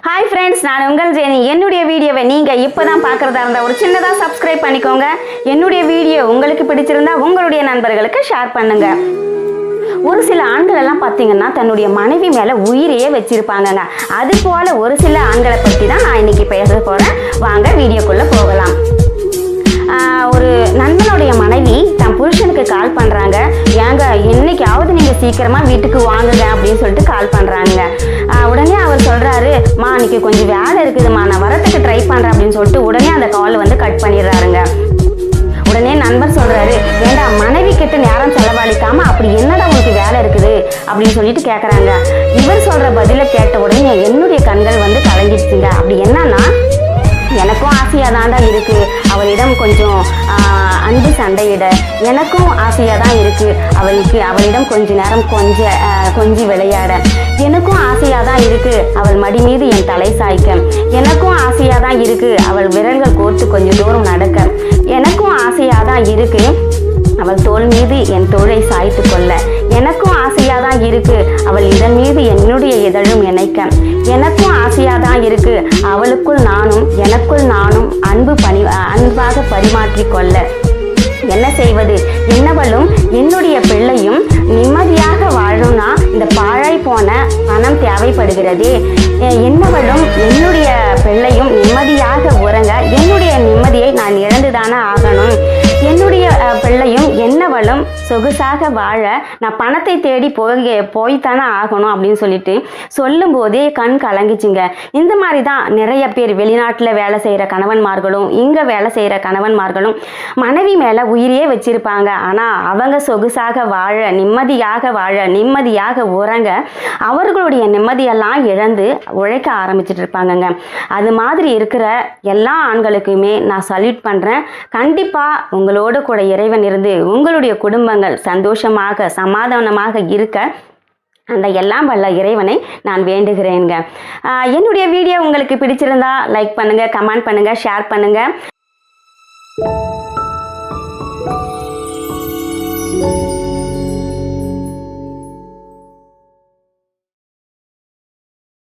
Hi friends நான் உங்கள் Jenny. என்னுடைய வீடியோவை நீங்கள் இப்போ தான் பார்க்குறதா இருந்தால் ஒரு சின்னதாக சப்ஸ்கிரைப் பண்ணிக்கோங்க. என்னுடைய வீடியோ உங்களுக்கு பிடிச்சிருந்தா உங்களுடைய நண்பர்களுக்கு ஷேர் பண்ணுங்க. ஒரு சில ஆண்கள் எல்லாம் பார்த்தீங்கன்னா தன்னுடைய மனைவி மேலே உயிரையே வச்சிருப்பாங்கங்க. அது போல ஒரு சில ஆண்களை பற்றி தான் நான் இன்னைக்கு பேச போகிறேன் வாங்க வீடியோக்குள்ளே போகலாம். தன் கால் பண்ணுறாங்க ஏங்க என்னைக்காவது நீங்கள் சீக்கிரமாக வீட்டுக்கு வாங்குங்க அப்படின்னு சொல்லிட்டு கால் பண்ணுறாங்க உடனே அவர் சொல்கிறாரு மா இன்னைக்கு கொஞ்சம் வேலை இருக்குதுமா நான் வரத்துக்கு ட்ரை பண்ணுறேன் அப்படின்னு சொல்லிட்டு உடனே அந்த கால் வந்து கட் பண்ணிடுறாருங்க. உடனே நண்பர் சொல்கிறாரு ஏண்டா மனைவி கிட்ட நேரம் செலவழிக்காம அப்படி என்னடா உனக்கு வேலை இருக்குது? அப்படின்னு சொல்லிட்டு கேட்குறாங்க இவர் சொல்கிற பதிலை கேட்ட உடனே என்னுடைய கண்கள் வந்து கலங்கிடுச்சுங்க. அப்படி என்னன்னா எனக்கும் ஆசையாக தாண்டா இருக்குது அவரிடம் கொஞ்சம் சண்டையிட எனக்கும் ஆசையாக தான் இருக்கு. அவளுக்கு அவளிடம் கொஞ்ச நேரம் கொஞ்ச கொஞ்சி விளையாட. எனக்கும் ஆசையா தான் இருக்கு. அவள் மடி மீது என் தலை சாய்க்க. எனக்கும் ஆசையா தான் இருக்கு. அவள் விரல்கள் கோர்த்து கொஞ்சம் தூரம் நடக்க. எனக்கும் ஆசையா தான் இருக்கு. அவள் தோள் மீது என் தோளை சாய்த்து கொள்ள. எனக்கும் ஆசையா தான் இருக்கு. அவள் இதன் மீது என்னுடைய இதழும் இணைக்க. எனக்கும் ஆசையா தான் இருக்கு. அவளுக்குள் நானும் எனக்குள் நானும் அன்பு பணி அன்பாக பரிமாற்றிக்கொள்ள என்ன செய்வது? என்னவளும் என்னுடைய பிள்ளையும் நிம்மதியாக வாழணும்னா இந்த பாழாய் போன பணம் தேவைப்படுகிறது. என்னவளும் என்னுடைய பிள்ளையும் நிம்மதியாக உறங்க என்னுடைய நிம்மதியை நான் இழந்துதானே ஆகணும்? என்னுடைய பிள்ளையும் என்னவளும் சொகுசாக வாழ நான் பணத்தை தேடி போய் போய்த்தானே ஆகணும் அப்படின்னு சொல்லிட்டு சொல்லும்போதே கண் கலங்கிச்சுங்க. இந்த மாதிரி தான் நிறைய பேர் வெளிநாட்டில் வேலை செய்கிற கணவன்மார்களும் இங்கே வேலை செய்கிற கணவன்மார்களும் மனைவி மேலே உயிரையே வச்சிருப்பாங்க. ஆனால் அவங்க சொகுசாக வாழ நிம்மதியாக வாழ நிம்மதியாக உறங்க அவர்களுடைய நிம்மதியெல்லாம் இழந்து உழைக்க ஆரம்பிச்சிட்டு இருப்பாங்கங்க. அது மாதிரி இருக்கிற எல்லா ஆண்களுக்குமே நான் சல்யூட் பண்ணுறேன் கண்டிப்பாக உங்கள் உங்களோட கூட இறைவன் இருந்து உங்களுடைய குடும்பங்கள் சந்தோஷமாக சமாதானமாக இருக்க அந்த எல்லாம் வல்ல இறைவனை நான் வேண்டுகிறேங்க ஆஹ் என்னுடைய வீடியோ உங்களுக்கு பிடிச்சிருந்தா லைக் பண்ணுங்கள் கமெண்ட் பண்ணுங்கள் ஷேர் பண்ணுங்கள்